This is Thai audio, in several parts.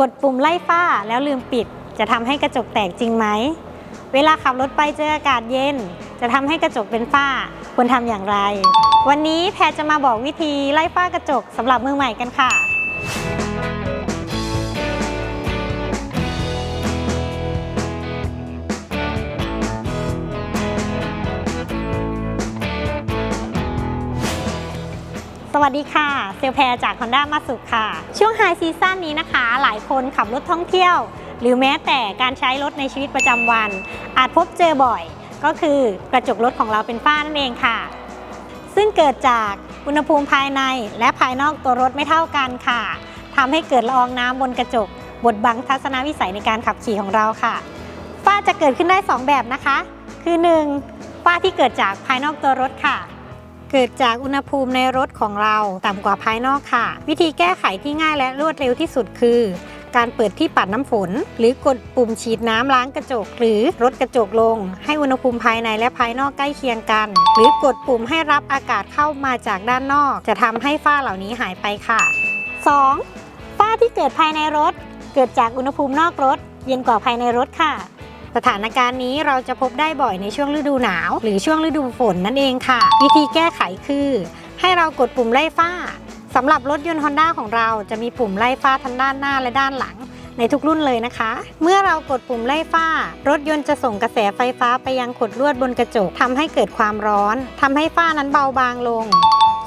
กดปุ่มไล่ฝ้าแล้วลืมปิด จะทำให้กระจกแตกจริงไหม เวลาขับรถไปเจออากาศเย็น จะทำให้กระจกเป็นฝ้า ควรทำอย่างไร วันนี้แพรจะมาบอกวิธีไล่ฝ้ากระจกสำหรับมือใหม่กันค่ะ สวัสดีค่ะ เซลแพรจาก Honda มาสุค่ะ ช่วงไฮซีซั่นนี้นะคะ หลายคนขับรถท่องเที่ยว หรือแม้แต่การใช้รถในชีวิตประจำวัน อาจพบเจอบ่อย ก็คือกระจกรถของเราเป็นฝ้านั่นเองค่ะ ซึ่งเกิดจากอุณหภูมิภายในและภายนอกตัวรถไม่เท่ากันค่ะทำให้เกิดละอองน้ำบนกระจกบดบังทัศนวิสัยในการขับขี่ของเราค่ะ ฝ้าจะเกิดขึ้นได้ 2 แบบนะคะ คือ 1. ฝ้าที่เกิดจากภายนอกตัวรถค่ะ เกิดจากอุณหภูมิในรถของเราต่ำกว่าภายนอกค่ะ วิธีแก้ไขที่ง่ายและรวดเร็วที่สุดคือ การเปิดที่ปัดน้ำฝน หรือกดปุ่มฉีดน้ำล้างกระจก หรือลดกระจกลง ให้อุณหภูมิภายในและภายนอกใกล้เคียงกัน หรือกดปุ่มให้รับอากาศเข้ามาจากด้านนอก จะทำให้ฝ้าเหล่านี้หายไปค่ะ 2. ฝ้าที่เกิดภายในรถ เกิดจากอุณหภูมินอกรถ เย็นกว่าภายในรถค่ะ สถานการณ์นี้เราจะพบได้บ่อยในช่วงฤดูหนาว หรือช่วงฤดูฝนนั่นเองค่ะ วิธีแก้ไขคือ ให้เรากดปุ่มไล่ฝ้าสำหรับรถยนต์ Honda ของเราจะมีปุ่มไล่ฝ้าทั้งด้านหน้าและด้านหลังในทุกรุ่นเลยนะคะ เมื่อเรากดปุ่มไล่ฝ้า รถยนต์จะส่งกระแสไฟฟ้าไปยังขดลวดบนกระจกทำให้เกิดความร้อนทำให้ฝ้านั้นเบาบางลง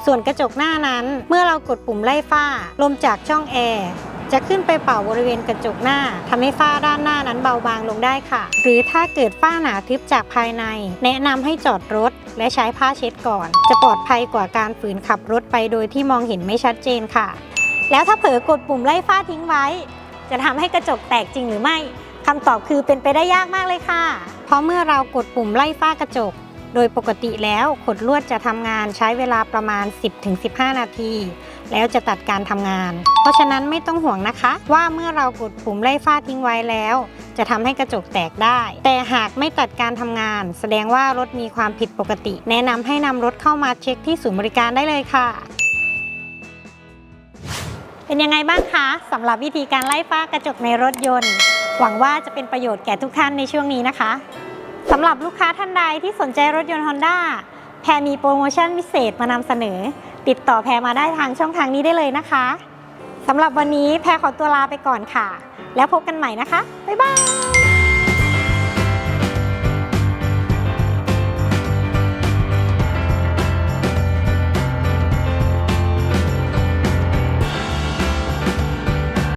ส่วนกระจกหน้านั้น เมื่อเรากดปุ่มไล่ฝ้า ลมจากช่องแอร์ จะขึ้นไปเป่าบริเวณกระจกหน้าทำให้ฝ้าด้านหน้านั้นเบาบางลงได้ค่ะ หรือถ้าเกิดฝ้าหนาทึบจากภายใน แนะนำให้จอดรถ และใช้ผ้าเช็ดก่อน จะปลอดภัยกว่าการฝืนขับรถไปโดยที่มองเห็นไม่ชัดเจนค่ะ แล้วถ้าเผลอกดปุ่มไล่ฝ้าทิ้งไว้ จะทำให้กระจกแตกจริงหรือไม่คำตอบคือเป็นไปได้ยากมากเลยค่ะ เพราะเมื่อเรากดปุ่มไล่ฝ้ากระจก โดยปกติแล้วขดลวดจะทำงานใช้เวลาประมาณ 10-15 นาที แล้วจะตัดการทำงาน เพราะฉะนั้นไม่ต้องห่วงนะคะ ว่าเมื่อเรากดปุ่มไล่ฝ้าทิ้งไว้แล้ว จะทำให้กระจกแตกได้ แต่หากไม่ตัดการทำงาน แสดงว่ารถมีความผิดปกติ แนะนำให้นำรถเข้ามาเช็คที่ศูนย์บริการได้เลยค่ะ เป็นยังไงบ้างคะสำหรับวิธีการไล่ฝ้ากระจกในรถยนต์ หวังว่าจะเป็นประโยชน์แก่ทุกท่านในช่วงนี้นะคะสำหรับลูกค้าท่านใดที่สนใจรถยนต์ Honda แพรมีโปรโมชั่นพิเศษมานำเสนอ ติดต่อแพรมาได้ทางช่องทางนี้ได้เลยนะคะสำหรับวันนี้แพรขอตัวลาไปก่อนค่ะ แล้วพบกันใหม่นะคะ บ๊ายบาย